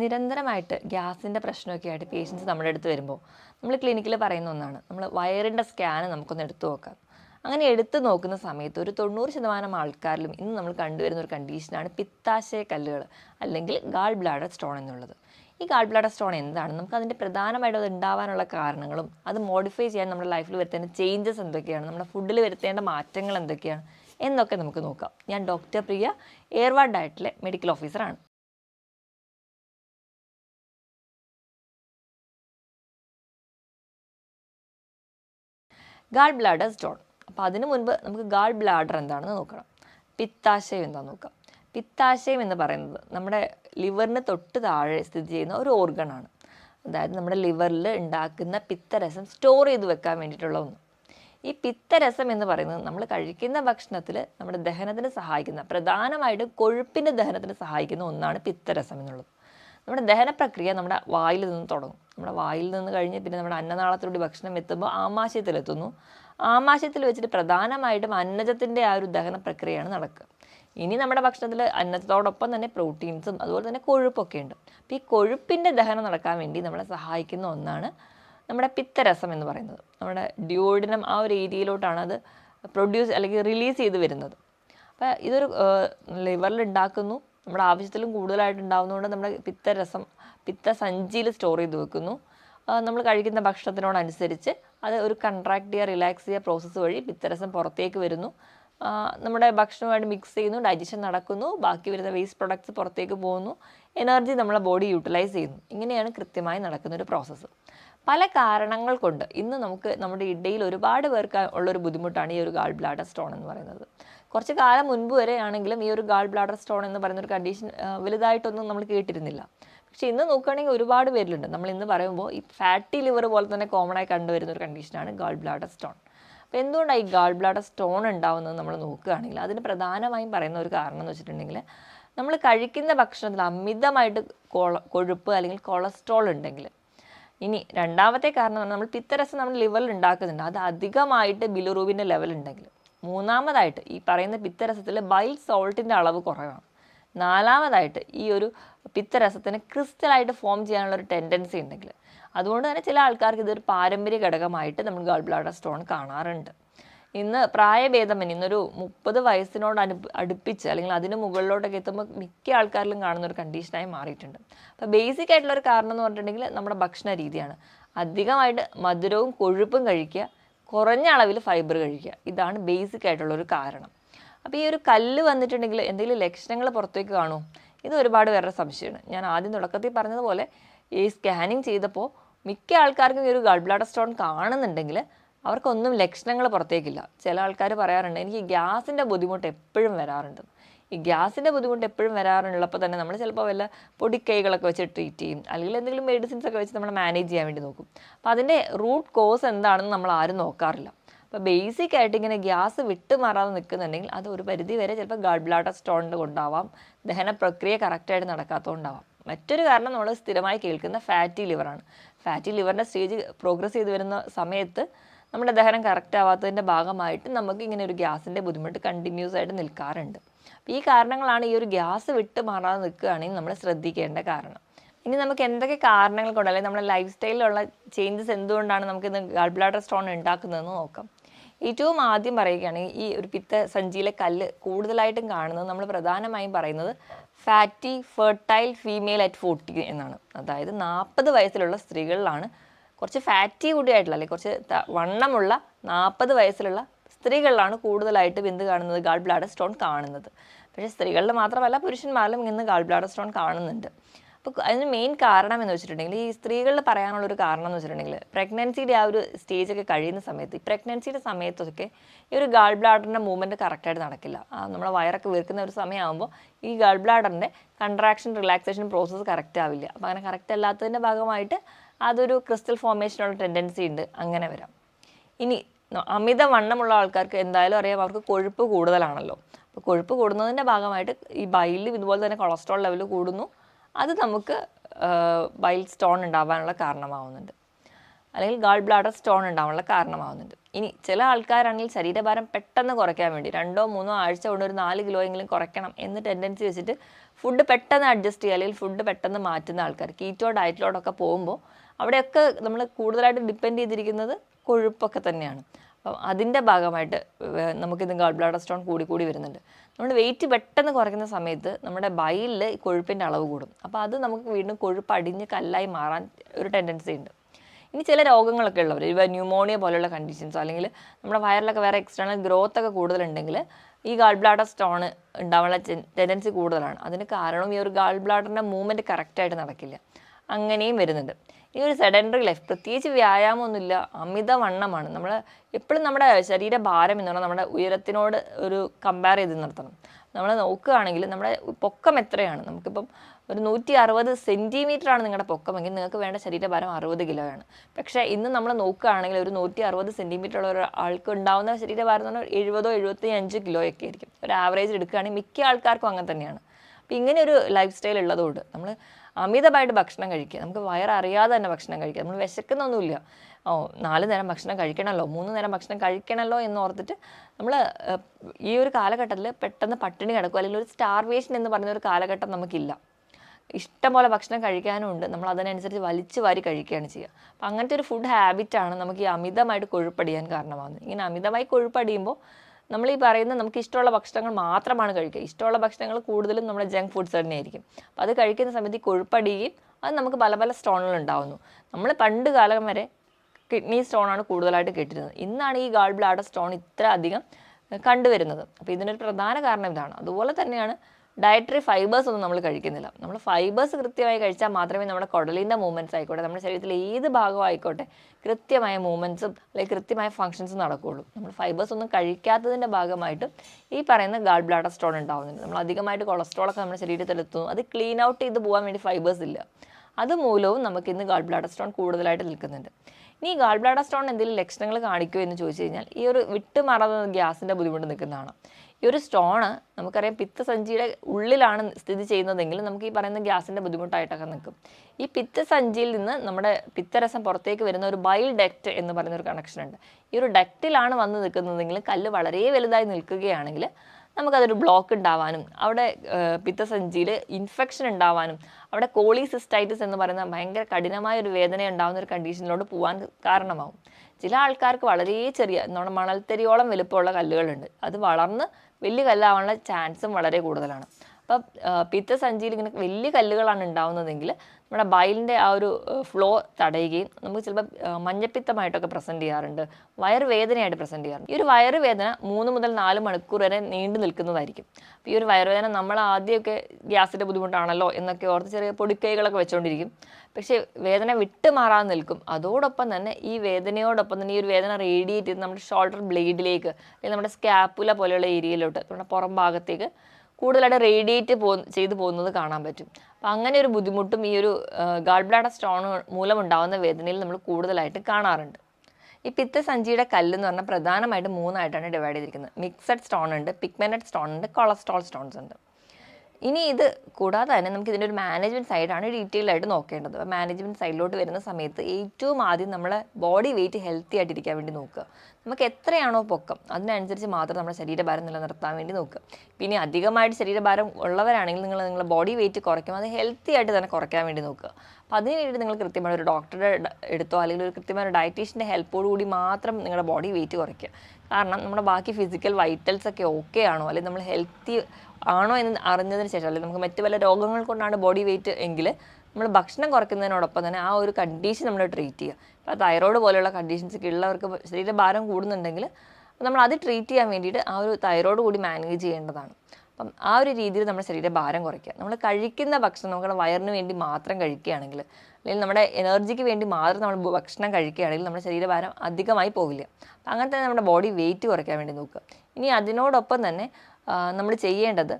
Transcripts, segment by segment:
നിരന്തരമായിട്ട് ഗ്യാസിന്റെ പ്രശ്നമൊക്കെ ആയിട്ട് പേഷ്യൻസ് നമ്മുടെ അടുത്ത് വരുമ്പോൾ നമ്മൾ ക്ലിനിക്കിൽ പറയുന്ന ഒന്നാണ്. നമ്മൾ വയറിന്റെ സ്കാന് നമുക്കൊന്ന് എടുത്തു നോക്കാം. അങ്ങനെ എടുത്തു നോക്കുന്ന സമയത്ത് ഒരു തൊണ്ണൂറ് ശതമാനം ആൾക്കാരിലും ഇന്ന് നമ്മൾ കണ്ടുവരുന്ന ഒരു കണ്ടീഷനാണ് പിത്താശയ കല്ലുകൾ അല്ലെങ്കിൽ ഗാൾ ബ്ലാഡർ സ്റ്റോൺ എന്നുള്ളത്. ഈ ഗാൾ ബ്ലാഡർ സ്റ്റോൺ എന്താണ്? നമുക്ക് അതിന്റെ പ്രധാനമായിട്ടും അത് ഉണ്ടാവാനുള്ള കാരണങ്ങളും അത് മോഡിഫൈ ചെയ്യാൻ നമ്മുടെ ലൈഫിൽ വരുത്തേണ്ട ചേഞ്ചസ് എന്തൊക്കെയാണ്? നമ്മുടെ ഫുഡിൽ വരുത്തേണ്ട മാറ്റങ്ങൾ എന്തൊക്കെയാണ്? എന്നൊക്കെ നമുക്ക് നോക്കാം. ഞാൻ ഡോക്ടർ പ്രിയ എയർവാർഡ് ഡയറ്റിലെ മെഡിക്കൽ ഓഫീസറാണ് ഗാൾ ബ്ലാഡർ സ്റ്റോൺ അപ്പോൾ അതിന് മുൻപ് നമുക്ക് ഗാൾ ബ്ലാഡർ എന്താണെന്ന് നോക്കണം. പിത്താശയം എന്താണെന്ന് നോക്കാം പിത്താശയം എന്ന് പറയുന്നത് നമ്മുടെ ലിവറിന് തൊട്ട് താഴെ സ്ഥിതി ചെയ്യുന്ന ഒരു ഓർഗണാണ് അതായത് നമ്മുടെ ലിവറിൽ ഉണ്ടാക്കുന്ന പിത്തരസം സ്റ്റോർ ചെയ്ത് വെക്കാൻ വേണ്ടിയിട്ടുള്ള ഒന്ന്. ഈ പിത്തരസം എന്ന് പറയുന്നത് നമ്മൾ കഴിക്കുന്ന ഭക്ഷണത്തിൽ നമ്മുടെ ദഹനത്തിന് സഹായിക്കുന്ന പ്രധാനമായിട്ടും കൊഴുപ്പിന്റെ ദഹനത്തിന് സഹായിക്കുന്ന ഒന്നാണ് പിത്തരസം എന്നുള്ളത്. നമ്മുടെ ദഹന പ്രക്രിയ നമ്മുടെ വായിൽ നിന്ന് തുടങ്ങും. നമ്മുടെ വായിൽ നിന്ന് കഴിഞ്ഞ് പിന്നെ നമ്മുടെ അന്നനാളത്തിലൂടെ ഭക്ഷണം എത്തുമ്പോൾ ആമാശയത്തിലെത്തുന്നു. ആമാശയത്തിൽ വെച്ചിട്ട് പ്രധാനമായിട്ടും അന്നജത്തിന്റെ ആ ഒരു ദഹന പ്രക്രിയയാണ് നടക്കുക. ഇനി നമ്മുടെ ഭക്ഷണത്തിൽ അന്നത്തോടൊപ്പം തന്നെ പ്രോട്ടീൻസും അതുപോലെ തന്നെ കൊഴുപ്പൊക്കെ ഉണ്ട്. അപ്പോൾ ഈ കൊഴുപ്പിന്റെ ദഹനം നടക്കാൻ വേണ്ടി നമ്മളെ സഹായിക്കുന്ന ഒന്നാണ് നമ്മുടെ പിത്തരസം എന്ന് പറയുന്നത്. നമ്മുടെ ഡ്യൂഡിനം ആ ഒരു ഏരിയയിലോട്ടാണ് അത് പ്രൊഡ്യൂസ് അല്ലെങ്കിൽ റിലീസ് ചെയ്ത് വരുന്നത്. അപ്പോൾ ഇതൊരു ലിവറിൽ ഉണ്ടാക്കുന്നു. നമ്മുടെ ആവശ്യത്തിലും കൂടുതലായിട്ട് ഉണ്ടാകുന്നതുകൊണ്ട് നമ്മുടെ പിത്തരസം പിത്തസഞ്ചിയിൽ സ്റ്റോർ ചെയ്ത് വെക്കുന്നു. നമ്മൾ കഴിക്കുന്ന ഭക്ഷണത്തിനോടനുസരിച്ച് അത് ഒരു കൺട്രാക്ട് ചെയ്യുക റിലാക്സ് ചെയ്യുക പ്രോസസ്സ് വഴി പിത്തരസം പുറത്തേക്ക് വരുന്നു. നമ്മുടെ ഭക്ഷണവുമായിട്ട് മിക്സ് ചെയ്യുന്നു ഡൈജഷൻ നടക്കുന്നു ബാക്കി വരുന്ന വേസ്റ്റ് പ്രൊഡക്ട്സ് പുറത്തേക്ക് പോകുന്നു എനർജി നമ്മളെ ബോഡി യൂട്ടിലൈസ് ചെയ്യുന്നു. ഇങ്ങനെയാണ് കൃത്യമായി നടക്കുന്ന ഒരു പ്രോസസ്സ് പല കാരണങ്ങൾ കൊണ്ട് ഇന്ന് നമുക്ക് നമ്മുടെ ഇടയിൽ ഒരുപാട് പേർക്ക് ഉള്ളൊരു ബുദ്ധിമുട്ടാണ് ഈ ഒരു ഗാൾ ബ്ലാഡർ സ്റ്റോൺ എന്ന് പറയുന്നത്. കുറച്ച് കാലം മുൻപ് വരെയാണെങ്കിലും ഈ ഒരു ഗാൾ ബ്ലാഡർ സ്റ്റോൺ എന്ന് പറയുന്ന ഒരു കണ്ടീഷൻ വലുതായിട്ടൊന്നും നമ്മൾ കേട്ടിരുന്നില്ല. പക്ഷേ ഇന്ന് നോക്കുകയാണെങ്കിൽ ഒരുപാട് പേരിലുണ്ട്. നമ്മൾ ഇന്ന് പറയുമ്പോൾ ഈ ഫാറ്റി ലിവർ പോലെ തന്നെ കോമൺ ആയി കണ്ടുവരുന്ന ഒരു കണ്ടീഷനാണ് ഗാൾ ബ്ലാഡർ സ്റ്റോൺ അപ്പോൾ എന്തുകൊണ്ടാണ് ഈ ഗാൾ ബ്ലാഡർ സ്റ്റോൺ ഉണ്ടാവുന്നത് നമ്മൾ നോക്കുകയാണെങ്കിൽ അതിന് പ്രധാനമായും പറയുന്ന ഒരു കാരണം എന്ന് വെച്ചിട്ടുണ്ടെങ്കിൽ നമ്മൾ കഴിക്കുന്ന ഭക്ഷണത്തിൽ അമിതമായിട്ട് കൊഴുപ്പ് അല്ലെങ്കിൽ കൊളസ്ട്രോൾ ഉണ്ടെങ്കിൽ. ഇനി രണ്ടാമത്തെ കാരണം നമ്മൾ പിത്തരസം നമ്മൾ ലിവറിൽ ഉണ്ടാക്കുന്നുണ്ട്. അത് അധികമായിട്ട് ബിലുറൂബിന്റെ ലെവൽ ഉണ്ടെങ്കിൽ. മൂന്നാമതായിട്ട് ഈ പറയുന്ന പിത്തരസത്തിൽ ബൈൽ സോൾട്ടിന്റെ അളവ് കുറവാണ്. നാലാമതായിട്ട് ഈ ഒരു പിത്തരസത്തിന് ക്രിസ്റ്റലായിട്ട് ഫോം ചെയ്യാനുള്ള ഒരു ടെൻഡൻസി ഉണ്ടെങ്കിൽ അതുകൊണ്ട് തന്നെ ചില ആൾക്കാർക്ക് ഇതൊരു പാരമ്പര്യ ഘടകമായിട്ട് നമ്മൾ ഗാൾ ബ്ലാഡർ സ്റ്റോൺ കാണാറുണ്ട്. ഇന്ന് പ്രായഭേദമന് ഇന്നൊരു മുപ്പത് വയസ്സിനോട് അനു അടുപ്പിച്ച് അല്ലെങ്കിൽ അതിന് മുകളിലോട്ടൊക്കെ എത്തുമ്പോൾ മിക്ക ആൾക്കാരിലും കാണുന്ന ഒരു കണ്ടീഷനായി മാറിയിട്ടുണ്ട്. അപ്പോൾ ബേസിക് ആയിട്ടുള്ള ഒരു കാരണം എന്ന് പറഞ്ഞിട്ടുണ്ടെങ്കിൽ നമ്മുടെ ഭക്ഷണ രീതിയാണ്. അധികമായിട്ട് മധുരവും കൊഴുപ്പും കഴിക്കുക കുറഞ്ഞ അളവിൽ ഫൈബർ കഴിക്കുക. ഇതാണ് ബേസിക് ആയിട്ടുള്ള ഒരു കാരണം. അപ്പോൾ ഈ ഒരു കല്ല് വന്നിട്ടുണ്ടെങ്കിൽ എന്തെങ്കിലും ലക്ഷണങ്ങൾ പുറത്തേക്ക് കാണുമോ? ഇത് ഒരുപാട് പേരുടെ സംശയമാണ്. ഞാൻ ആദ്യം തുടക്കത്തിൽ പറഞ്ഞതുപോലെ ഈ സ്കാനിങ് ചെയ്തപ്പോൾ മിക്ക ആൾക്കാർക്കും ഈ ഒരു ഗൾ ബ്ലാഡർ സ്റ്റോൺ കാണുന്നുണ്ടെങ്കിൽ അവർക്കൊന്നും ലക്ഷണങ്ങൾ പുറത്തേക്കില്ല. ചില ആൾക്കാർ പറയാറുണ്ട് എനിക്ക് ഗ്യാസിന്റെ ബുദ്ധിമുട്ട് എപ്പോഴും വരാറുണ്ട്. ഈ ഗ്യാസിന്റെ ബുദ്ധിമുട്ട് എപ്പോഴും വരാറുള്ളപ്പോൾ തന്നെ നമ്മൾ ചിലപ്പോൾ വല്ല പൊടിക്കൈകളൊക്കെ വെച്ച് ട്രീറ്റ് ചെയ്യും. അല്ലെങ്കിൽ എന്തെങ്കിലും മെഡിസിൻസ് ഒക്കെ വെച്ച് നമ്മൾ മാനേജ് ചെയ്യാൻ വേണ്ടി നോക്കും. അപ്പോൾ അതിന്റെ റൂട്ട് കോസ് എന്താണെന്ന് നമ്മൾ ആരും നോക്കാറില്ല. അപ്പോൾ ബേസിക് ആയിട്ട് ഇങ്ങനെ ഗ്യാസ് വിട്ടുമാറാതെ നിൽക്കുന്നുണ്ടെങ്കിൽ അത് ഒരു പരിധി വരെ ചിലപ്പോൾ ഗഡ് ബ്ലാഡർ സ്റ്റോണിന്റെ കൊണ്ടാവാം. ദഹന പ്രക്രിയ കറക്റ്റായിട്ട് നടക്കാത്തതുകൊണ്ടാവാം മറ്റൊരു കാരണം നമ്മൾ സ്ഥിരമായി കേൾക്കുന്ന ഫാറ്റി ലിവറാണ് ഫാറ്റി ലിവറിന്റെ സ്റ്റേജ് പ്രോഗ്രസ് ചെയ്ത് വരുന്ന സമയത്ത് നമ്മുടെ ദഹനം കറക്റ്റ് ആവാത്തതിന്റെ ഭാഗമായിട്ട് നമുക്ക് ഇങ്ങനെ ഒരു ഗ്യാസിന്റെ ബുദ്ധിമുട്ട് കണ്ടിന്യൂസ് ആയിട്ട് നിൽക്കാറുണ്ട്. അപ്പോൾ ഈ കാരണങ്ങളാണ് ഈ ഒരു ഗ്യാസ് വിട്ട് മാറാതെ നിൽക്കുകയാണെങ്കിൽ നമ്മൾ ശ്രദ്ധിക്കേണ്ട കാരണം. ഇനി നമുക്ക് എന്തൊക്കെ കാരണങ്ങൾ കൊണ്ട് അല്ലെങ്കിൽ നമ്മുടെ ലൈഫ് സ്റ്റൈലിലുള്ള ചേഞ്ചസ് എന്തുകൊണ്ടാണ് നമുക്ക് ഇന്ന് ഗാൾ ബ്ലാഡർ സ്റ്റോൺ ഉണ്ടാക്കുന്നതെന്ന് നോക്കാം. ഏറ്റവും ആദ്യം പറയുകയാണെങ്കിൽ ഈ ഒരു പിത്ത സഞ്ചിയിലെ കല്ല് കൂടുതലായിട്ടും കാണുന്നത് നമ്മൾ പ്രധാനമായും പറയുന്നത് fatty fertile female at forty എന്നാണ്. അതായത് നാൽപ്പത് വയസ്സിലുള്ള സ്ത്രീകളിലാണ് കുറച്ച് ഫാറ്റി കൂടിയായിട്ടുള്ള അല്ലെങ്കിൽ കുറച്ച് വണ്ണമുള്ള നാൽപ്പത് വയസ്സിലുള്ള സ്ത്രീകളിലാണ് കൂടുതലായിട്ട് ബിന്ദു കാണുന്നത് ഗാൾ ബ്ലാഡർ സ്റ്റോൺ കാണുന്നത്. പക്ഷേ സ്ത്രീകളിൽ മാത്രമല്ല പുരുഷന്മാരിലും ഇന്ന് ഗാൾ ബ്ലാഡർ സ്റ്റോൺ കാണുന്നുണ്ട്. അപ്പോൾ അതിന് മെയിൻ കാരണം എന്ന് വെച്ചിട്ടുണ്ടെങ്കിൽ ഈ സ്ത്രീകളിൽ പറയാനുള്ള ഒരു കാരണം എന്ന് വെച്ചിട്ടുണ്ടെങ്കിൽ പ്രഗ്നൻസിയുടെ ആ ഒരു സ്റ്റേജ് ഒക്കെ കഴിയുന്ന സമയത്ത് ഈ പ്രഗ്നൻസിയുടെ സമയത്തൊക്കെ ഈ ഒരു ഗാൾ ബ്ലാഡറിന്റെ മൂവ്മെന്റ് കറക്റ്റായിട്ട് നടക്കില്ല. നമ്മളെ വയറൊക്കെ വീർക്കുന്ന ഒരു സമയമാകുമ്പോൾ ഈ ഗാൾ ബ്ലാഡറിന്റെ കൺട്രാക്ഷൻ റിലാക്സേഷൻ പ്രോസസ്സ് കറക്റ്റ് ആവില്ല. അപ്പോൾ അങ്ങനെ കറക്റ്റ് അല്ലാത്തതിന്റെ ഭാഗമായിട്ട് അതൊരു ക്രിസ്റ്റൽ ഫോർമേഷനുള്ള ടെൻഡൻസി ഉണ്ട്. അങ്ങനെ വരാം. ഇനി അമിത വണ്ണമുള്ള ആൾക്കാർക്ക് എന്തായാലും അറിയാം അവർക്ക് കൊഴുപ്പ് കൂടുതലാണല്ലോ. അപ്പോൾ കൊഴുപ്പ് കൂടുന്നതിന്റെ ഭാഗമായിട്ട് ഈ ബൈലിൽ ഇതുപോലെ തന്നെ കൊളസ്ട്രോൾ ലെവൽ കൂടുന്നു. അത് നമുക്ക് ബൈൽ സ്റ്റോൺ ഉണ്ടാവാനുള്ള കാരണമാവുന്നുണ്ട്. അല്ലെങ്കിൽ ഗാൾ ബ്ലാഡർ സ്റ്റോൺ ഉണ്ടാവാനുള്ള കാരണമാവുന്നുണ്ട്. ഇനി ചില ആൾക്കാരാണെങ്കിൽ ശരീരഭാരം പെട്ടെന്ന് കുറയ്ക്കാൻ വേണ്ടി രണ്ടോ മൂന്നോ ആഴ്ച കൊണ്ട് ഒരു നാല് കിലോ എങ്കിലും കുറയ്ക്കണം എന്ന് ടെൻഡൻസി വെച്ചിട്ട് ഫുഡ് പെട്ടെന്ന് അഡ്ജസ്റ്റ് ചെയ്യുക അല്ലെങ്കിൽ ഫുഡ് പെട്ടെന്ന് മാറ്റുന്ന ആൾക്കാർ കീറ്റോ ഡയറ്റിലോടൊക്കെ പോകുമ്പോൾ അവിടെയൊക്കെ നമ്മൾ കൂടുതലായിട്ട് ഡിപ്പെൻഡ് ചെയ്തിരിക്കുന്നത് കൊഴുപ്പൊക്കെ തന്നെയാണ്. അപ്പം അതിന്റെ ഭാഗമായിട്ട് നമുക്കിന്ന് ഗാൾ ബ്ലാഡർ സ്റ്റോൺ കൂടി കൂടി വരുന്നുണ്ട്. നമ്മൾ വെയിറ്റ് പെട്ടെന്ന് കുറയ്ക്കുന്ന സമയത്ത് നമ്മുടെ ബൈലിൽ കൊഴുപ്പിന്റെ അളവ് കൂടും. അപ്പോൾ അത് നമുക്ക് വീണ്ടും കൊഴുപ്പ് അടിഞ്ഞ് കല്ലായി മാറാൻ ഒരു ടെൻഡൻസി ഉണ്ട്. ഇനി ചില രോഗങ്ങളൊക്കെ ഉള്ളവർ ഇപ്പോൾ ന്യൂമോണിയ പോലെയുള്ള കണ്ടീഷൻസോ അല്ലെങ്കിൽ നമ്മുടെ വയറിലൊക്കെ വേറെ എക്സ്റ്റേണൽ ഗ്രോത്ത് ഒക്കെ കൂടുതലുണ്ടെങ്കിൽ ഈ ഗാൾ ബ്ലാഡർ സ്റ്റോൺ ഉണ്ടാവാനുള്ള ടെൻഡൻസി കൂടുതലാണ്. അതിന് കാരണം ഈ ഒരു ഗാൾ ബ്ലാഡറിന്റെ മൂവ്മെന്റ് കറക്റ്റായിട്ട് നടക്കില്ല. അങ്ങനെയും വരുന്നുണ്ട്. ഈ ഒരു സെഡൻഡറി ലൈഫ് പ്രത്യേകിച്ച് വ്യായാമമൊന്നുമില്ല അമിതവണ്ണമാണ്. നമ്മൾ എപ്പോഴും നമ്മുടെ ശരീരഭാരം എന്ന് പറഞ്ഞാൽ നമ്മുടെ ഉയരത്തിനോട് ഒരു കമ്പയർ ചെയ്ത് നിർത്തണം. നമ്മൾ നോക്കുകയാണെങ്കിൽ നമ്മുടെ പൊക്കം എത്രയാണ്? നമുക്കിപ്പം ഒരു നൂറ്റി അറുപത് ആണ് നിങ്ങളുടെ പൊക്കമെങ്കിൽ നിങ്ങൾക്ക് വേണ്ട ശരീരഭാരം അറുപത് ആണ്. പക്ഷേ ഇന്ന് നമ്മൾ നോക്കുകയാണെങ്കിൽ ഒരു നൂറ്റി അറുപത് സെന്റിമീറ്റർ ഉള്ള ഒരാൾക്ക് ഉണ്ടാവുന്ന ശരീരഭാരം എന്ന് പറഞ്ഞാൽ എഴുപതോ എഴുപത്തി അഞ്ച് കിലോ ഒക്കെ ആയിരിക്കും. ഒരു ആവറേജ് എടുക്കുകയാണെങ്കിൽ മിക്ക ആൾക്കാർക്കും അങ്ങനെ തന്നെയാണ്. അപ്പോൾ ഇങ്ങനെ ഒരു ലൈഫ് സ്റ്റൈൽ ഉള്ളതുകൊണ്ട് നമ്മൾ അമിതമായിട്ട് ഭക്ഷണം കഴിക്കുക. നമുക്ക് വയററിയാതെ തന്നെ ഭക്ഷണം കഴിക്കുക. നമ്മൾ വിശക്കുന്നൊന്നുമില്ല. ഓ നാല് നേരം ഭക്ഷണം കഴിക്കണമല്ലോ മൂന്ന് നേരം ഭക്ഷണം കഴിക്കണമല്ലോ എന്ന് ഓർത്തിട്ട് നമ്മൾ ഈ ഒരു കാലഘട്ടത്തിൽ പെട്ടെന്ന് പട്ടിണി കിടക്കുക അല്ലെങ്കിൽ ഒരു സ്റ്റാർവേഷൻ എന്ന് പറയുന്ന ഒരു കാലഘട്ടം നമുക്കില്ല. ഇഷ്ടംപോലെ ഭക്ഷണം കഴിക്കാനും ഉണ്ട്. നമ്മൾ അതിനനുസരിച്ച് വലിച്ചു വാരി കഴിക്കുകയാണ് ചെയ്യുക. അപ്പം അങ്ങനത്തെ ഒരു ഫുഡ് ഹാബിറ്റാണ് നമുക്ക് ഈ അമിതമായിട്ട് കൊഴുപ്പടിയാൻ കാരണമാകുന്നത് ഇങ്ങനെ അമിതമായി കൊഴുപ്പടിയുമ്പോൾ നമ്മൾ ഈ പറയുന്ന നമുക്ക് ഇഷ്ടമുള്ള ഭക്ഷണങ്ങൾ മാത്രമാണ് കഴിക്കുക. ഇഷ്ടമുള്ള ഭക്ഷണങ്ങൾ കൂടുതലും നമ്മുടെ ജങ്ക് ഫുഡ്സ് തന്നെയായിരിക്കും. അപ്പോൾ അത് കഴിക്കുന്ന സമയത്ത് ഈ കൊഴുപ്പടിയുകയും അത് നമുക്ക് പല പല സ്റ്റോണുകൾ ഉണ്ടാകുന്നു നമ്മൾ പണ്ട് കാലം വരെ കിഡ്നി സ്റ്റോണാണ് കൂടുതലായിട്ട് കേട്ടിരുന്നത്. ഇന്നാണ് ഈ ഗാൾ ബ്ലാഡർ സ്റ്റോൺ ഇത്ര അധികം കണ്ടുവരുന്നത്. അപ്പോൾ ഇതിനൊരു പ്രധാന കാരണം ഇതാണ്. അതുപോലെ തന്നെയാണ് ഡയറ്ററി ഫൈബേഴ്സ് ഒന്നും നമ്മൾ കഴിക്കുന്നില്ല. നമ്മൾ ഫൈബേഴ്സ് കൃത്യമായി കഴിച്ചാൽ മാത്രമേ നമ്മുടെ കുടലിന്റെ മൂവ്മെന്റ്സ് ആയിക്കോട്ടെ നമ്മുടെ ശരീരത്തിലെ ഏത് ഭാഗവും ആയിക്കോട്ടെ കൃത്യമായ മൂവ്മെന്റ്സും അല്ലെങ്കിൽ കൃത്യമായ ഫങ്ഷൻസും നടക്കുകയുള്ളൂ. നമ്മൾ ഫൈബേഴ്സ് ഒന്നും കഴിക്കാത്തതിന്റെ ഭാഗമായിട്ട് ഈ പറയുന്ന ഗാൾ ബ്ലാഡർ സ്റ്റോൺ ഉണ്ടാവുന്നുണ്ട്. നമ്മൾ അധികമായിട്ട് കൊളസ്ട്രോളൊക്കെ നമ്മുടെ ശരീരത്തിൽ എത്തുന്നു. അത് ക്ലീൻ ഔട്ട് ചെയ്ത് പോകാൻ വേണ്ടി ഫൈബേഴ്സ് ഇല്ല. അതുമൂലവും നമുക്ക് ഇന്ന് ഗാൾ ബ്ലാഡർ സ്റ്റോൺ കൂടുതലായിട്ട് നിൽക്കുന്നുണ്ട്. ഇനി ഗാൾ ബ്ലാഡർ സ്റ്റോൺ എന്തെങ്കിലും ലക്ഷണങ്ങൾ കാണിക്കുമോ എന്ന് ചോദിച്ചു കഴിഞ്ഞാൽ ഈ ഒരു വിട്ടുമാറാതെ ഗ്യാസിന്റെ ബുദ്ധിമുട്ട് നിൽക്കുന്നതാണ്. ഈ ഒരു സ്റ്റോണ് നമുക്കറിയാം പിത്തസഞ്ചിയുടെ ഉള്ളിലാണ് സ്ഥിതി ചെയ്യുന്നതെങ്കിൽ നമുക്ക് ഈ പറയുന്ന ഗ്യാസിന്റെ ബുദ്ധിമുട്ടായിട്ടൊക്കെ നിൽക്കും. ഈ പിത്തസഞ്ചിയിൽ നിന്ന് നമ്മുടെ പിത്തരസം പുറത്തേക്ക് വരുന്ന ഒരു ബൈൽ ഡക്റ്റ് എന്ന് പറയുന്ന ഒരു കണക്ഷൻ ഉണ്ട്. ഈ ഒരു ഡക്റ്റിലാണ് വന്ന് നിൽക്കുന്നതെങ്കിൽ കല്ല് വളരെ വലുതായി നിൽക്കുകയാണെങ്കിൽ നമുക്കതൊരു ബ്ലോക്ക് ഉണ്ടാവാനും അവിടെ പിത്തസഞ്ചിയിൽ ഇൻഫെക്ഷൻ ഉണ്ടാവാനും അവിടെ കോളിസിസ്റ്റൈറ്റിസ് എന്ന് പറയുന്ന ഭയങ്കര കഠിനമായ ഒരു വേദന ഉണ്ടാകുന്ന ഒരു കണ്ടീഷനിലോട്ട് പോകാൻ കാരണമാവും. ചില ആൾക്കാർക്ക് വളരെ ചെറിയ നമ്മുടെ മണൽത്തരിയോളം വലുപ്പമുള്ള കല്ലുകളുണ്ട്. അത് വളർന്ന് വലിയ കല്ലാവാനുള്ള ചാൻസും വളരെ കൂടുതലാണ്. അപ്പം പിത്തസഞ്ചിയിൽ ഇങ്ങനെ വലിയ കല്ലുകളാണ് ഉണ്ടാവുന്നതെങ്കിൽ നമ്മുടെ ബൈലിന്റെ ആ ഒരു ഫ്ലോ തടയുകയും നമുക്ക് ചിലപ്പോൾ മഞ്ഞപ്പിത്തമായിട്ടൊക്കെ പ്രസന്റ് ചെയ്യാറുണ്ട്. വയറുവേദനയായിട്ട് പ്രസന്റ് ചെയ്യാറുണ്ട്. ഈ ഒരു വയറുവേദന മൂന്ന് മുതൽ നാല് മണിക്കൂർ വരെ നീണ്ടു നിൽക്കുന്നതായിരിക്കും. ഈ ഒരു വയറുവേദന നമ്മൾ ആദ്യമൊക്കെ ഗ്യാസിന്റെ ബുദ്ധിമുട്ടാണല്ലോ എന്നൊക്കെ ഓർത്ത് ചെറിയ പൊടിക്കൈകളൊക്കെ വെച്ചുകൊണ്ടിരിക്കും പക്ഷേ വേദന വിട്ട് മാറാതെ നിൽക്കും. അതോടൊപ്പം തന്നെ ഈ വേദനയോടൊപ്പം തന്നെ ഈ ഒരു വേദന റേഡിയേറ്റ് ചെയ്ത് നമ്മുടെ ഷോൾഡർ ബ്ലേഡിലേക്ക് അല്ലെങ്കിൽ നമ്മുടെ സ്കാപ്പുല പോലെയുള്ള ഏരിയയിലോട്ട് നമ്മുടെ പുറം ഭാഗത്തേക്ക് കൂടുതലായിട്ട് റേഡിയേറ്റ് പോ ചെയ്തു പോകുന്നത് കാണാൻ പറ്റും. അപ്പം അങ്ങനെ ഒരു ബുദ്ധിമുട്ടും ഈ ഒരു ഗാൾ ബ്ലാഡർ സ്റ്റോൺ മൂലമുണ്ടാകുന്ന വേദനയിൽ നമ്മൾ കൂടുതലായിട്ട് കാണാറുണ്ട്. ഈ പിത്തസഞ്ചിയുടെ കല്ല് എന്ന് പറഞ്ഞാൽ പ്രധാനമായിട്ട് മൂന്നായിട്ടാണ് ഡിവൈഡ് ചെയ്തിരിക്കുന്നത്. മിക്സഡ് സ്റ്റോൺ ഉണ്ട് പിഗ്മെന്റഡ് സ്റ്റോൺ ഉണ്ട് കൊളസ്ട്രോൾ സ്റ്റോൺസ് ഉണ്ട്. ഇനി ഇത് കൂടാതെ തന്നെ നമുക്ക് ഇതിന്റെ ഒരു മാനേജ്മെന്റ് സൈഡാണ് ഡീറ്റെയിൽ ആയിട്ട് നോക്കേണ്ടത്. മാനേജ്മെന്റ് സൈഡിലോട്ട് വരുന്ന സമയത്ത് ഏറ്റവും ആദ്യം നമ്മളെ ബോഡി വെയിറ്റ് ഹെൽത്തി ആയിട്ടിരിക്കാൻ വേണ്ടി നോക്കുക. നമുക്ക് എത്രയാണോ പൊക്കം അതിനനുസരിച്ച് മാത്രം നമ്മുടെ ശരീരഭാരം നിലനിർത്താൻ വേണ്ടി നോക്കുക. പിന്നെ അധികമായിട്ട് ശരീരഭാരം ഉള്ളവരാണെങ്കിൽ നിങ്ങൾ നിങ്ങളുടെ ബോഡി വെയിറ്റ് കുറയ്ക്കും അത് ഹെൽത്തി ആയിട്ട് തന്നെ കുറയ്ക്കാൻ വേണ്ടി നോക്കുക. അപ്പോൾ അതിന് വേണ്ടി നിങ്ങൾ കൃത്യമായ ഒരു ഡോക്ടറുടെ എടുത്തോ അല്ലെങ്കിൽ ഒരു കൃത്യമായ ഒരു ഡയറ്റീഷ്യന്റെ ഹെൽപ്പോട് കൂടി മാത്രം നിങ്ങളുടെ ബോഡി വെയിറ്റ് കുറയ്ക്കുക. കാരണം നമ്മുടെ ബാക്കി ഫിസിക്കൽ വൈറ്റൽസ് ഒക്കെ ഓക്കെ ആണോ? അല്ലെങ്കിൽ നമ്മൾ ഹെൽത്തി ആണോ എന്ന് അറിഞ്ഞതിന് ശേഷം അല്ലെങ്കിൽ നമുക്ക് മറ്റു പല രോഗങ്ങൾ കൊണ്ടാണ് ബോഡി വെയിറ്റ് എങ്കിൽ നമ്മൾ ഭക്ഷണം കുറയ്ക്കുന്നതിനോടൊപ്പം തന്നെ ആ ഒരു കണ്ടീഷൻ നമ്മൾ ട്രീറ്റ് ചെയ്യുക. ഇപ്പോൾ തൈറോയ്ഡ് പോലെയുള്ള കണ്ടീഷൻസ് ഒക്കെ ഉള്ളവർക്ക് ശരീരഭാരം കൂടുന്നുണ്ടെങ്കിൽ നമ്മൾ അത് ട്രീറ്റ് ചെയ്യാൻ വേണ്ടിയിട്ട് ആ ഒരു തൈറോയ്ഡ് കൂടി മാനേജ് ചെയ്യേണ്ടതാണ്. അപ്പം ആ ഒരു രീതിയിൽ നമ്മുടെ ശരീരഭാരം കുറയ്ക്കുക. നമ്മൾ കഴിക്കുന്ന ഭക്ഷണം നമ്മുടെ വയറിന് വേണ്ടി മാത്രം കഴിക്കുകയാണെങ്കിൽ അല്ലെങ്കിൽ നമ്മുടെ എനർജിക്ക് വേണ്ടി മാത്രം നമ്മൾ ഭക്ഷണം കഴിക്കുകയാണെങ്കിൽ നമ്മുടെ ശരീരഭാരം അധികമായി പോകില്ല. അപ്പം അങ്ങനെ തന്നെ നമ്മുടെ ബോഡി വെയിറ്റ് കുറയ്ക്കാൻ വേണ്ടി നോക്കുക. ഇനി അതിനോടൊപ്പം തന്നെ നമ്മൾ ചെയ്യേണ്ടത്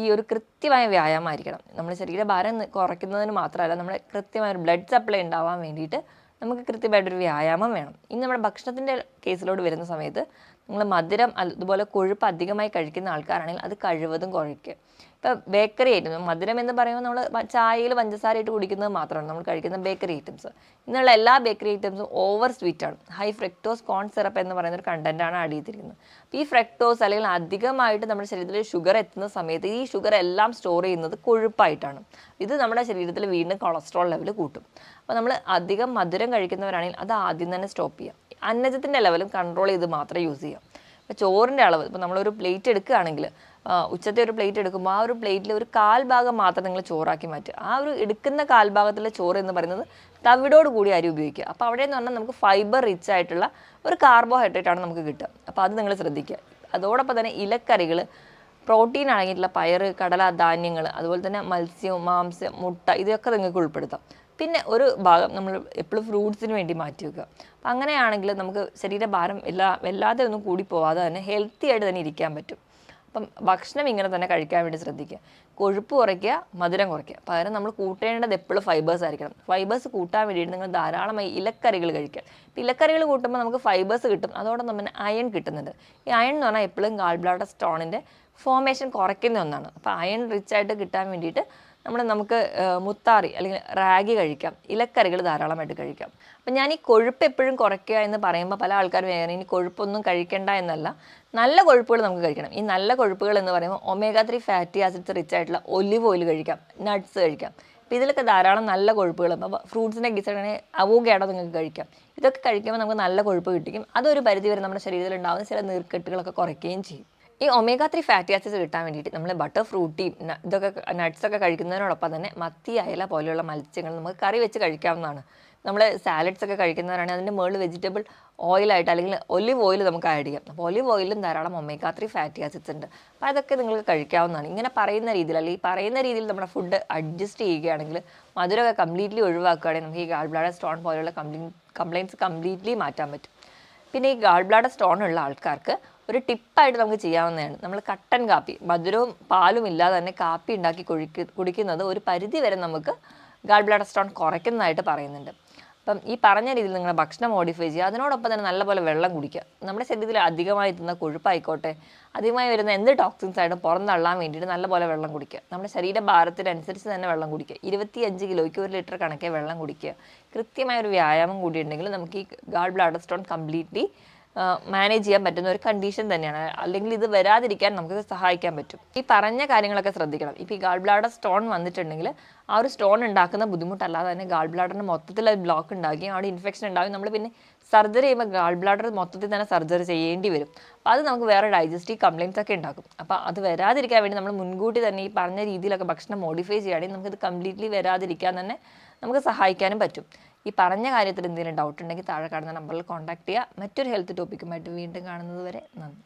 ഈ ഒരു കൃത്യമായ വ്യായാമമായിരിക്കണം നമ്മുടെ ശരീരഭാരം കുറയ്ക്കുന്നതിന് മാത്രമല്ല നമ്മുടെ കൃത്യമായ ഒരു ബ്ലഡ് സപ്ലൈ ഉണ്ടാവാൻ വേണ്ടിയിട്ട് നമുക്ക് കൃത്യമായിട്ടൊരു വ്യായാമം വേണം. ഇനി നമ്മുടെ ഭക്ഷണത്തിന്റെ കേസിലോട്ട് വരുന്ന സമയത്ത് നിങ്ങൾ മധുരം അതുപോലെ കൊഴുപ്പ് അധികമായി കഴിക്കുന്ന ആൾക്കാരാണെങ്കിൽ അത് കഴിവതും കുറയ്ക്കുക ഇപ്പം ബേക്കറി ഐറ്റംസ് മധുരം എന്ന് പറയുമ്പോൾ നമ്മൾ ചായയിൽ പഞ്ചസാര ഇട്ട് കുടിക്കുന്നത് മാത്രമാണ്. നമ്മൾ കഴിക്കുന്ന ബേക്കറി ഐറ്റംസ്. ഇന്നുള്ള എല്ലാ ബേക്കറി ഐറ്റംസും ഓവർ സ്വീറ്റ് ആണ്. ഹൈ ഫ്രക്ടോസ് കോൺ സിറപ്പ് എന്ന് പറയുന്ന ഒരു കണ്ടന്റാണ് ആഡ് ചെയ്തിരിക്കുന്നത്. അപ്പോൾ ഈ ഫ്രക്ടോസ് അല്ലെങ്കിൽ അധികമായിട്ട് നമ്മുടെ ശരീരത്തിൽ ഷുഗർ എത്തുന്ന സമയത്ത് ഈ ഷുഗർ എല്ലാം സ്റ്റോർ ചെയ്യുന്നത് കൊഴുപ്പായിട്ടാണ്. ഇത് നമ്മുടെ ശരീരത്തിൽ വീണ്ടും കൊളസ്ട്രോൾ ലെവൽ കൂട്ടും. അപ്പോൾ നമ്മൾ അധികം മധുരം കഴിക്കുന്നവരാണെങ്കിൽ അത് ആദ്യം തന്നെ സ്റ്റോപ്പ് ചെയ്യാം. അന്നജത്തിന്റെ ലെവലും കൺട്രോൾ ചെയ്ത് മാത്രം യൂസ് ചെയ്യാം. ഇപ്പോൾ ചോറിന്റെ അളവ് ഇപ്പോൾ നമ്മളൊരു പ്ലേറ്റ് എടുക്കുകയാണെങ്കിൽ ഉച്ചത്തെ ഒരു പ്ലേറ്റ് എടുക്കുമ്പോൾ ആ ഒരു പ്ലേറ്റിൽ ഒരു കാൽ ഭാഗം മാത്രം നിങ്ങൾ ചോറാക്കി മാറ്റുക. ആ ഒരു എടുക്കുന്ന കാൽ ഭാഗത്തിലെ ചോറ് എന്ന് പറയുന്നത് തവിടോട് കൂടി അരി ഉപയോഗിക്കുക. അപ്പോൾ അവിടെ എന്ന് പറഞ്ഞാൽ നമുക്ക് ഫൈബർ റിച്ച് ആയിട്ടുള്ള ഒരു കാർബോഹൈഡ്രേറ്റ് ആണ് നമുക്ക് കിട്ടുക. അപ്പോൾ അത് നിങ്ങൾ ശ്രദ്ധിക്കുക. അതോടൊപ്പം തന്നെ ഇലക്കറികൾ പ്രോട്ടീൻ അടങ്ങിയിട്ടുള്ള പയർ കടല ധാന്യങ്ങൾ അതുപോലെ തന്നെ മത്സ്യം മാംസം മുട്ട ഇതൊക്കെ നിങ്ങൾക്ക് ഉൾപ്പെടുത്താം. പിന്നെ ഒരു ഭാഗം നമ്മൾ എപ്പോഴും ഫ്രൂട്ട്സിന് വേണ്ടി മാറ്റി വെക്കുക. അപ്പം അങ്ങനെയാണെങ്കിൽ നമുക്ക് ശരീരഭാരം എല്ലാ വല്ലാതെ ഒന്നും കൂടി പോവാതെ തന്നെ ഹെൽത്തി ആയിട്ട് തന്നെ ഇരിക്കാൻ പറ്റും. അപ്പം ഭക്ഷണം ഇങ്ങനെ തന്നെ കഴിക്കാൻ വേണ്ടി ശ്രദ്ധിക്കുക. കൊഴുപ്പ് കുറയ്ക്കുക മധുരം കുറയ്ക്കുക. പകരം നമ്മൾ കൂട്ടേണ്ടത് എപ്പോഴും ഫൈബേഴ്സ് ആയിരിക്കണം. ഫൈബേഴ്സ് കൂട്ടാൻ വേണ്ടിയിട്ട് നിങ്ങൾ ധാരാളമായി ഇലക്കറികൾ കഴിക്കുക. ഇപ്പം ഇലക്കറികൾ കൂട്ടുമ്പോൾ നമുക്ക് ഫൈബേഴ്സ് കിട്ടും. അതോടൊപ്പം തന്നെ അയൺ കിട്ടുന്നുണ്ട്. ഈ അയൺ എന്ന് പറഞ്ഞാൽ എപ്പോഴും ഗാൾ ബ്ലാഡർ സ്റ്റോണിന്റെ ഫോമേഷൻ കുറയ്ക്കുന്ന ഒന്നാണ്. അപ്പോൾ അയൺ റിച്ച് ആയിട്ട് കിട്ടാൻ വേണ്ടിയിട്ട് നമ്മൾ നമുക്ക് മുത്താറി അല്ലെങ്കിൽ റാഗി കഴിക്കാം. ഇലക്കറികൾ ധാരാളമായിട്ട് കഴിക്കാം. അപ്പം ഞാൻ ഈ കൊഴുപ്പ് എപ്പോഴും കുറയ്ക്കുക എന്ന് പറയുമ്പോൾ പല ആൾക്കാരും വേറെ ഇനി കൊഴുപ്പൊന്നും കഴിക്കേണ്ട എന്നല്ല. നല്ല കൊഴുപ്പുകൾ നമുക്ക് കഴിക്കണം. ഈ നല്ല കൊഴുപ്പുകൾ എന്ന് പറയുമ്പോൾ omega three fatty acids rich ആയിട്ടുള്ള ഒലിവ് ഓയിൽ കഴിക്കാം നട്ട്സ് കഴിക്കാം. അപ്പോൾ ഇതിലൊക്കെ ധാരാളം നല്ല കൊഴുപ്പുകൾ. അപ്പോൾ ഫ്രൂട്ട്സിന്റെ ഗിസണെ അവോഗാഡോ നിങ്ങൾക്ക് കഴിക്കാം. ഇതൊക്കെ കഴിക്കുമ്പോൾ നമുക്ക് നല്ല കൊഴുപ്പ് കിട്ടിക്കും. അതൊരു പരിധി വരെ നമ്മുടെ ശരീരത്തിൽ ഉണ്ടാകുന്ന ചില നീർക്കെട്ടുകളൊക്കെ കുറയ്ക്കുകയും ചെയ്യും. ഈ ഒമേഗ ത്രീ ഫാറ്റി ആസിഡ്സ് കിട്ടാൻ വേണ്ടിയിട്ട് നമ്മൾ ബട്ടർ ഫ്രൂട്ടിയും ഇതൊക്കെ നട്ട്സ് ഒക്കെ കഴിക്കുന്നതിനോടൊപ്പം തന്നെ മത്തി അയല പോലെയുള്ള മത്സ്യങ്ങൾ നമുക്ക് കറി വെച്ച് കഴിക്കാവുന്നതാണ്. നമ്മൾ സാലഡ്സ് ഒക്കെ കഴിക്കുന്നവരാണെങ്കിൽ അതിന്റെ മുകളിൽ വെജിറ്റബിൾ ഓയിലായിട്ട് അല്ലെങ്കിൽ ഒലിവ് ഓയിൽ നമുക്ക് ആഡ് ചെയ്യാം. അപ്പോൾ ഒലിവ് ഓയിലും ധാരാളം ഒമേഗ ത്രീ ഫാറ്റി ആസിഡ്സ് ഉണ്ട്. അപ്പോൾ അതൊക്കെ നിങ്ങൾക്ക് കഴിക്കാവുന്നതാണ്. ഇങ്ങനെ പറയുന്ന രീതിയിൽ അല്ലെങ്കിൽ ഈ പറയുന്ന രീതിയിൽ നമ്മുടെ ഫുഡ് അഡ്ജസ്റ്റ് ചെയ്യുകയാണെങ്കിൽ മധുരമൊക്കെ കംപ്ലീറ്റ്ലി ഒഴിവാക്കുകയാണെങ്കിൽ നമുക്ക് ഈ ഗാൾ ബ്ലാഡർ സ്റ്റോൺ പോലെയുള്ള കംപ്ലീ കംപ്ലയിന്റ്സ് കംപ്ലീറ്റ്ലി മാറ്റാൻ പറ്റും. പിന്നെ ഈ ഗാൾ ബ്ലാഡർ സ്റ്റോൺ ഉള്ള ആൾക്കാർക്ക് ഒരു ടിപ്പായിട്ട് നമുക്ക് ചെയ്യാവുന്നതാണ്. നമ്മൾ കട്ടൻ കാപ്പി മധുരവും പാലും ഇല്ലാതെ തന്നെ കാപ്പി ഉണ്ടാക്കി കുഴിക്ക് കുടിക്കുന്നത് ഒരു പരിധി വരെ നമുക്ക് ഗാൾ ബ്ലാഡർ സ്റ്റോൺ കുറയ്ക്കുന്നതായിട്ട് പറയുന്നുണ്ട്. അപ്പം ഈ പറഞ്ഞ രീതിയിൽ നിങ്ങൾ ഭക്ഷണം മോഡിഫൈ ചെയ്യുക. അതിനോടൊപ്പം തന്നെ നല്ലപോലെ വെള്ളം കുടിക്കുക. നമ്മുടെ ശരീരത്തിൽ അധികമായി എത്തുന്ന കൊഴുപ്പായിക്കോട്ടെ അധികമായി വരുന്ന എന്ത് ടോക്സിൻസ് ആയിട്ടും പുറന്തള്ളാൻ വേണ്ടിയിട്ട് നല്ലപോലെ വെള്ളം കുടിക്കുക. നമ്മുടെ ശരീരഭാരത്തിനനുസരിച്ച് തന്നെ വെള്ളം കുടിക്കുക. ഇരുപത്തിയഞ്ച് കിലോയ്ക്ക് ഒരു ലിറ്റർ കണക്കെ വെള്ളം കുടിക്കുക. കൃത്യമായ ഒരു വ്യായാമം കൂടി ഉണ്ടെങ്കിൽ നമുക്ക് ഈ gall bladder stone completely manage ചെയ്യാൻ പറ്റുന്ന ഒരു കണ്ടീഷൻ തന്നെയാണ്. അല്ലെങ്കിൽ ഇത് വരാതിരിക്കാൻ നമുക്ക് സഹായിക്കാൻ പറ്റും. ഈ പറഞ്ഞ കാര്യങ്ങളൊക്കെ ശ്രദ്ധിക്കണം. ഇപ്പോൾ ഈ ഗാൾ ബ്ലാഡർ സ്റ്റോൺ വന്നിട്ടുണ്ടെങ്കിൽ ആ ഒരു സ്റ്റോൺ ഉണ്ടാക്കുന്ന ബുദ്ധിമുട്ടല്ലാതെ തന്നെ ഗാൾ ബ്ലാഡറിന് മൊത്തത്തിൽ ബ്ലോക്ക് ഉണ്ടാക്കി അവിടെ ഇൻഫെക്ഷൻ ഉണ്ടാകും നമ്മൾ പിന്നെ സർജറി ചെയ്യുമ്പോൾ ഗാൾ ബ്ലാഡർ മൊത്തത്തിൽ തന്നെ സർജറി ചെയ്യേണ്ടി വരും. അപ്പോൾ അത് നമുക്ക് വേറെ ഡൈജസ്റ്റീവ് കംപ്ലയിൻസ് ഒക്കെ ഉണ്ടാക്കും. അപ്പോൾ അത് വരാതിരിക്കാൻ വേണ്ടി നമ്മൾ മുൻകൂട്ടി തന്നെ ഈ പറഞ്ഞ രീതിയിലൊക്കെ ഭക്ഷണം മോഡിഫൈ ചെയ്യുകയാണെങ്കിൽ നമുക്കിത് കംപ്ലീറ്റ്ലി വരാതിരിക്കാൻ തന്നെ നമുക്ക് സഹായിക്കാനും പറ്റും. ഈ പറഞ്ഞ കാര്യത്തിൽ എന്തെങ്കിലും ഡൗട്ട് ഉണ്ടെങ്കിൽ താഴെ കാണുന്ന നമ്പറിൽ കോൺടാക്ട് ചെയ്യുക. മറ്റൊരു ഹെൽത്ത് ടോപ്പിക്കുമായിട്ട് വീണ്ടും കാണുന്നത് വരെ നന്ദി.